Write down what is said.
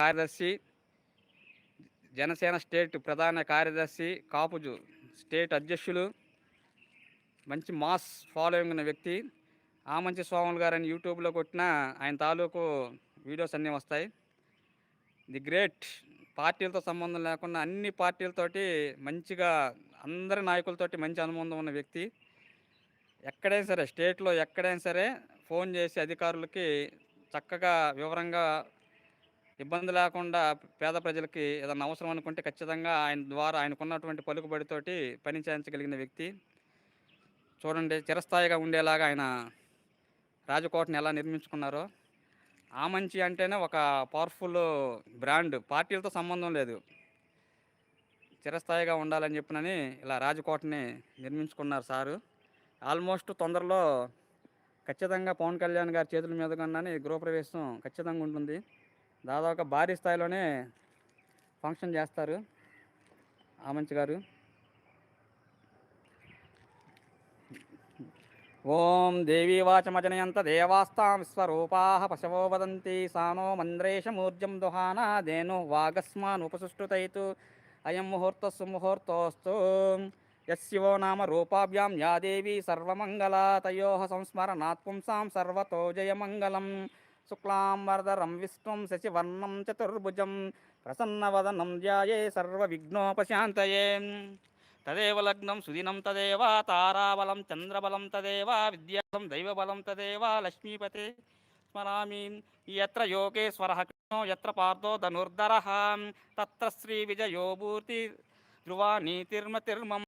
కార్యదర్శి జనసేన స్టేట్ ప్రధాన కార్యదర్శి కాపుజు స్టేట్ అధ్యక్షులు మంచి మాస్ ఫాలోయింగ్ ఉన్న వ్యక్తి. ఆమంచి స్వాములు గారు అని యూట్యూబ్లో కొట్టిన ఆయన తాలూకు వీడియోస్ అన్నీ వస్తాయి. ది గ్రేట్ పార్టీలతో సంబంధం లేకుండా అన్ని పార్టీలతోటి మంచిగా అందరి నాయకులతోటి మంచి అనుబంధం ఉన్న వ్యక్తి. ఎక్కడైనా సరే స్టేట్లో ఎక్కడైనా సరే ఫోన్ చేసి అధికారులకి చక్కగా వివరంగా ఇబ్బంది లేకుండా పేద ప్రజలకి ఏదైనా అవసరం అనుకుంటే ఖచ్చితంగా ఆయన ద్వారా ఆయనకున్నటువంటి పలుకుబడితోటి పని చేయించగలిగిన వ్యక్తి. చూడండి చిరస్థాయిగా ఉండేలాగా ఆయన రాజకోటని ఎలా నిర్మించుకున్నారో. ఆ మంచి అంటేనే ఒక పవర్ఫుల్ బ్రాండ్ పార్టీలతో సంబంధం లేదు. చిరస్థాయిగా ఉండాలని చెప్పినని ఇలా రాజకోటని నిర్మించుకున్నారు సారు. ఆల్మోస్ట్ తొందరలో ఖచ్చితంగా పవన్ కళ్యాణ్ గారి చేతుల మీద కన్నా గృహప్రవేశం ఖచ్చితంగా ఉంటుంది. దాదాపు భారీ స్థాయిలోనే ఫంక్షన్ చేస్తారు ఆమంచి గారు. ఓం దేవీవాచమజనయంత దేవాస్తాం విశ్వరూపా పశవో వదంతి సానో మంద్రేషమూర్జం దుహానా వాగస్మాన్ ఉపసుష్టుతైతు అయం ముహూర్త సుముహూర్తోస్తు యశివో నామ రూపాభ్యాం యా దేవీ సర్వమంగళ తయో సంస్మరణాత్ పుంసాం సర్వతో జయమంగళం. శుక్లాం వరదరం విష్ణుం శశివర్ణం చతుర్భుజం ప్రసన్నవదనం ధ్యాయే సర్వవిఘ్నోపశాంతయే. తదేవ లగ్నం సుదినం తదేవ తారాబలం చంద్రబలం తదేవ విద్యాబలం దైవబలం తదేవ లక్ష్మీపతే స్మరామి. ఎత్ర యోగేశ్వర కృష్ణో ఎత్ర పార్థో ధనుర్ధర. తత్ర శ్రీ విజయోభూతి ధ్రువా నీతిర్మతిర్మం